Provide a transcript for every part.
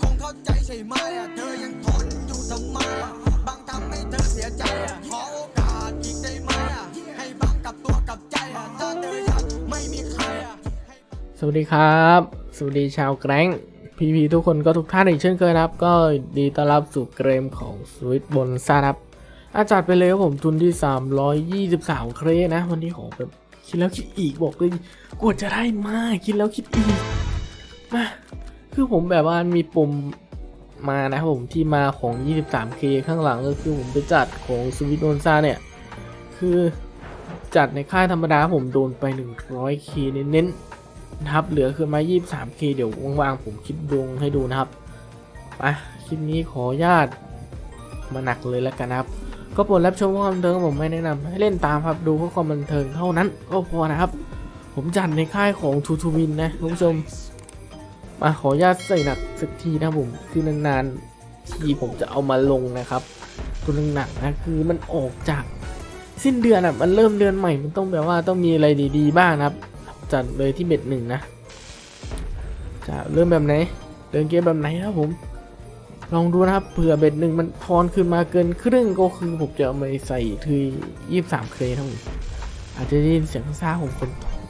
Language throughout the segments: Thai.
คงเข้าใจใช่ไหมอะเธอยังทนอยู่ทำไมอะบางทำให้เธอเสียใจอะขอโอกาสอีกได้ไหมอะให้บางกับตัวกับใจอะถ้าเธอยังไม่มีใครอะสวัสดีครับ สวัสดีชาวแกรงพีพีทุกคนก็ทุกท่านอีกเช่นเคยครับ ก็ดีต้อนรับสู่เกมของสวิตบนซาครับอาจัดไปเลยครับผมทุนที่ 323 เครนะ วันนี้ขอแบบคิดแล้วคิดอีกบอกเลยกว่าจะได้มากคิดแล้วคิดอีกมา คือผมแบบว่ามีปุ่มมานะครับผมที่มาของ 23K ข้างหลังก็คือผมไปจัดของสวิตบนซาเนี่ย คือจัดในค่ายธรรมดาผมโดนไป 100K เน้นๆนะครับเหลือคือมา 23K เดี๋ยวว่างๆผมคิดดวงให้ดูนะครับไปคลิปนี้ขอญาตมาหนักเลยแล้วกันนะครับ ก็โปรดรับชมความบันเทิงผมไม่แนะนำให้เล่นตามครับดูเพื่อความบันเทิงเท่านั้นก็พอนะครับ ผมจัดในค่ายของทูทูวินนะคุณผู้ชม มาขออนุญาตใส่หนักสักทีนะผมคือนานๆทีผมจะเอามาลงนะครับ ตัวหนักๆนะคือมันออกจากสิ้นเดือนอะมันเริ่มเดือนใหม่มันต้องแบบว่าต้องมีอะไรดีๆบ้างนะครับจัดเลยที่เบ็ดหนึ่งนะจะเริ่มแบบไหนเดินเกมแบบไหนครับผม ลองดูนะครับเผื่อเบ็ดหนึ่งมันทอนขึ้นมาเกินครึ่งก็คือผมจะเอาไปใส่ที่ยี่สามเครนะครับผมอาจจะได้ยินเสียงซ่าของฝนตก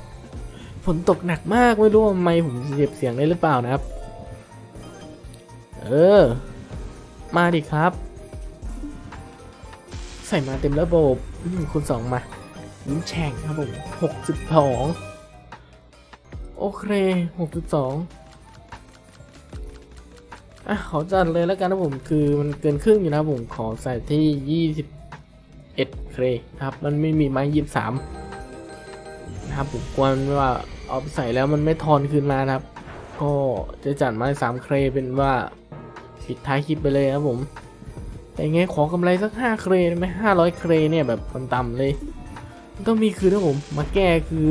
ฝนตกหนักมากไม่รู้ว่าไม่ผมเสียบเสียงได้หรือเปล่านะครับ เออ มาดิครับ ใส่มาเต็มระบบอืมคุณสองมายิ้มแฉ่งครับผมหกสิบสองโอเคหกสิบสองอะขอจัดเลยแล้วกันนะผมคือมันเกินครึ่งอยู่นะผมขอใส่ที่ยี่สิบเอ็ดเครครับ มันไม่มีไม้ยี่สิบสามนะครับผมกลัวนว่า เอาไปใส่แล้วมันไม่ทอนคืนมาครับ ก็จะจัดม้สามเครเป็นว่าปิดท้ายคลิปไปเลยครับผม แต่ไงขอกำไรสักห้าเครได้ไหมห้าร้อยเครเนี่ยแบบต่ำๆเลยต้องมีคืนนะผม มาแก้คือ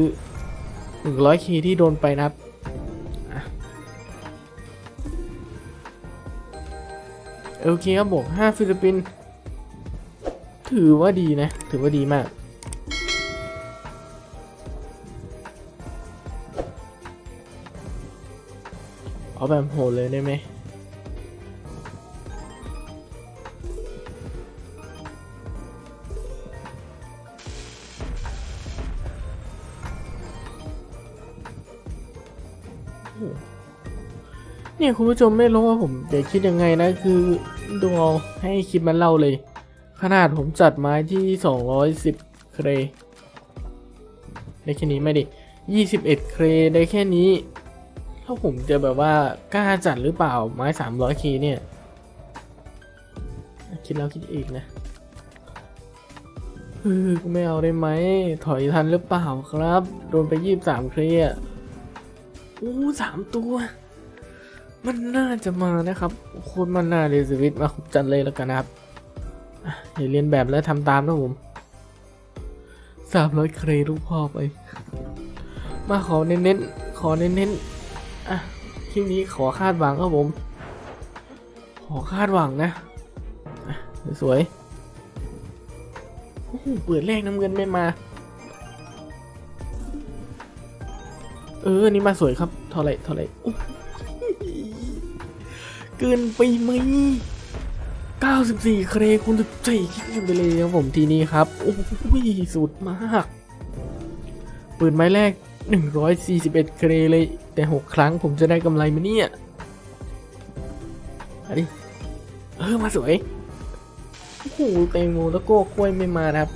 หนึ่งร้อยคีที่โดนไปนะครับโอเคครับผมห้าฟิลิปปิน ถือว่าดีนะ ถือว่าดีมาก เอาแบบโหดเลยได้ไหมเนี่ยคุณผู้ชมไม่รู้ว่าผมจะคิดยังไงนะคือดูเอาให้คลิปมันเล่าเลย ขนาดผมจัดไม้ที่ 210 เครได้แค่นี้ไม่ดิ 21 เครได้แค่นี้ ถ้าผมจะแบบว่ากล้าจัดหรือเปล่าไม้300เคเนี่ย คิดแล้วคิดอีกนะไม่เอาได้ไหม ถอยทันหรือเปล่าครับ โดนไป23เครอะอู้สามตัว มันน่าจะมานะครับ โคตรมันน่าเลยสวิตมาจัดเลยแล้วกันนะครับอะอย่าเรียนแบบแล้วทำตามนะผมสามร้อยเครลูกพ่อไป มาขอเน้นๆ ขอเน้นๆ อะคลิปนี้ขอคาดหวังครับผม ขอคาดหวังนะสวยเปิดแรกน้ำเงินไม่มา เออ นี่มาสวยครับเท่าไรเท่าไรเกินไปไหม94 เครคุณ14คิดกันไปเลยครับผมทีนี้ครับ โอ้โหสุดมาก ปืนไม้แรก 141 เครเลย แต่ 6 ครั้งผมจะได้กำไรไหมเนี่ยอันนี้เออ มาสวย โอ้โหเตงโมแล้วก็กล้วยไม่มาครับ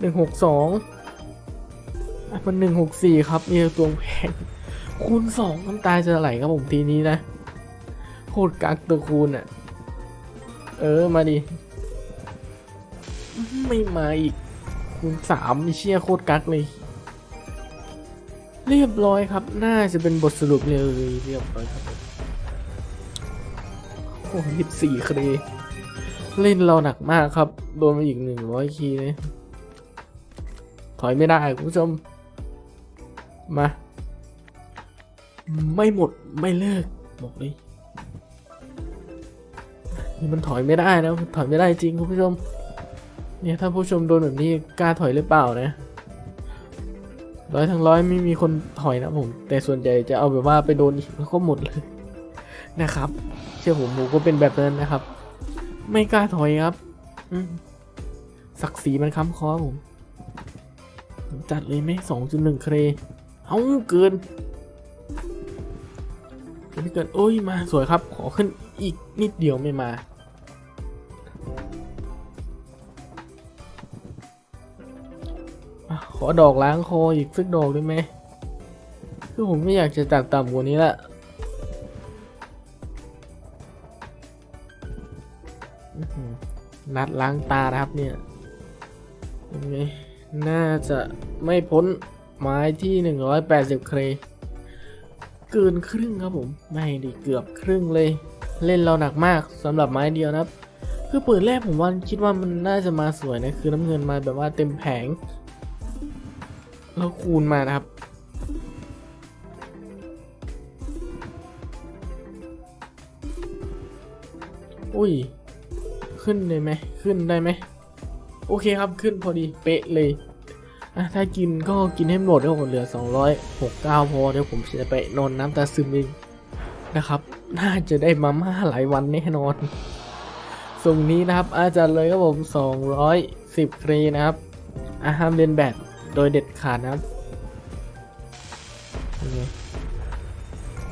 162อะมันหนึ่งหกสี่ครับเนี่ยตัวแพงคูณสองน้ำตาจะไหลครับผมทีนี้นะ โคตรกักตัวคูณอะ เออ มาดิ ไม่มาอีก คูณสามมีเชี่ยโคตรกักเลย เรียบร้อยครับ น่าจะเป็นบทสรุปเลยเรียบร้อยครับ โอ้ยี่สิบสี่คดีเล่นเราหนักมากครับ โดนมาอีกหนึ่งร้อยคีย์เลยถอยไม่ได้คุณผู้ชม มา ไม่หมดไม่เลิก บอกเลยนี่มันถอยไม่ได้นะ ถอยไม่ได้จริงคุณผู้ชม เนี่ยถ้าผู้ชมโดนแบบนี้กล้าถอยหรือเปล่านะ ร้อยทั้งร้อยไม่มีคนถอยนะผม แต่ส่วนใหญ่จะเอาแบบว่าไปโดนแล้วก็หมดเลยนะครับ เชื่อผมผมก็เป็นแบบนั้นนะครับ ไม่กล้าถอยครับศักดิ์ศรีมันค้ำคอผมจัดเลยไหมสองจุดหนึ่งเครเอาเกินเกินไม่เกินโอ้ยมาสวยครับ ขอขึ้นอีกนิดเดียวไม่มา ขอดอกล้างคออีกสักดอกได้ไหม คือผมไม่อยากจะจัดต่ำกว่านี้ละนัดล้างตานะครับเนี่ยยังไงน่าจะไม่พ้นไม้ที่ 180 เครเกินครึ่งครับผม ไม่ดิเกือบครึ่งเลย เล่นเราหนักมากสำหรับไม้เดียวนะครับ คือเปิดแรกผมว่าคิดว่ามันน่าจะมาสวยนะ คือน้ำเงินมาแบบว่าเต็มแผง แล้วคูณมานะครับ อุ้ย ขึ้นเลยไหม ขึ้นได้ไหม โอเคครับ ขึ้นพอดี เป๊ะเลยอะถ้ากินก็กินให้หมดเดี๋ยวผมเหลือ 269 พอ เดี๋ยวผมจะไปนอนน้ำตาซึมเองนะครับ น่าจะได้มาม่าหลายวันแน่นอนส่งนี้นะครับ อาจารย์เลยครับผม 210เครนะครับอาห้ามเล่นแบบ โดยเด็ดขาดนะครับ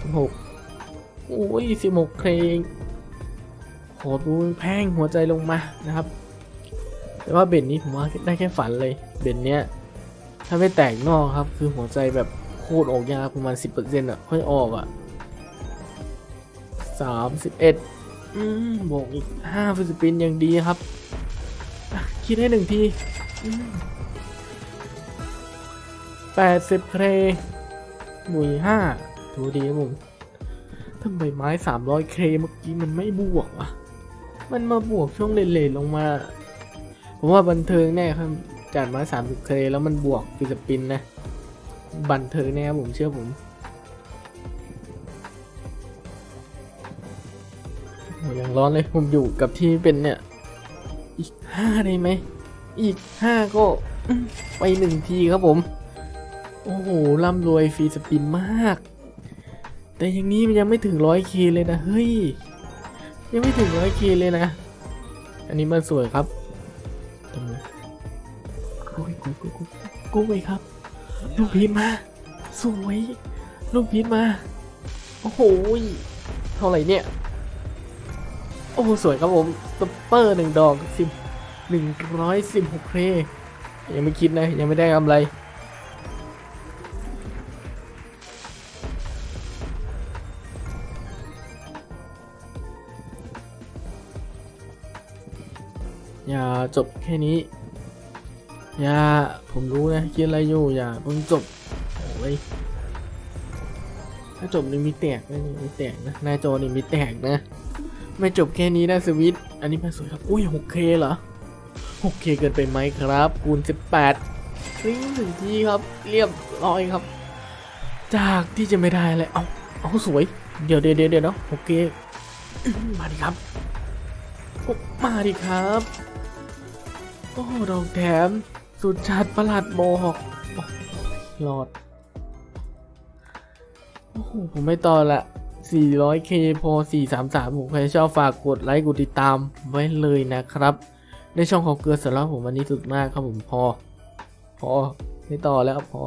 สิบหกโอ้ยสิบหกเพลงขอดูแพงหัวใจลงมานะครับ แต่ว่าเบ็ดนี้ผมว่าได้แค่ฝันเลย เบ็ดเนี้ย ถ้าไม่แตกนอกครับ คือหัวใจแบบโคตรออกยากประมาณสิบเปอร์เซ็นต์อะ ค่อยออกอะสามสิบเอ็ดบวกอีกห้าฟิสปินยังดีครับ คิดให้หนึ่งที อืมแปดสิบเครหมุยห้าดูดีครับผมทำไมไม้สามร้อยเครเมื่อกี้มันไม่บวกวะมันมาบวกช่วงเลนๆลงมา ผมว่าบันเทิงแน่ครับจัดไม้สามสิบเครแล้วมันบวกฟิสปินนะ บันเทิงแน่ครับผมเชื่อผมโอ้ยังร้อนเลยผมอยู่กับที่เป็นเนี่ย อีกห้าได้ไหม อีกห้าก็ไปหนึ่งทีครับผม โอ้โหร่ำรวยฟรีสปินมาก แต่อย่างนี้มันยังไม่ถึงร้อยเคเลยนะ เฮ้ย ยังไม่ถึงร้อยเคเลยนะ อันนี้มันสวยครับตรงนี้กูกูกูกูกูไปครับ ลูกพีชมา สวย ลูกพีชมา โอ้โห เท่าไหร่เนี่ย โอ้สวยครับผมสเปอร์หนึ่งดอกสิบหนึ่งร้อยสิบหกเคยังไม่คิดนะ ยังไม่ได้กำไร จบแค่นี้ อย่า ผมรู้นะคิดอะไรอยู่ อย่าเพิ่งจบ โอ้ย ถ้าจบนี่มีแตกนะนี่มีแตกนะหน้าจอนี่มีแตกนะ ไม่จบแค่นี้นะสวิตช์อันนี้มันสวยครับ อุ้ย 6K เหรอ 6K เกินไปไหมครับ คูณ 18คลิงถึงที่ครับ เรียบร้อยครับ จากที่จะไม่ได้อะไรเอาเอาสวยเดี๋ยวเดี๋ยวเดี๋ยวเดี๋ยวเนาะ 6K มาดิครับ มาดิครับ อ้ดอกแถม สุดชัดประหลัดบอกหลอด โอ้โห ผมไม่ต่อละ 400k พอ 433 ผมใครชอบฝากกดไลค์ กดติดตามไว้เลยนะครับ ในช่องของเกลือสำหรับผมวันนี้สุดมากครับผมพอ พอ ไม่ต่อแล้วพอ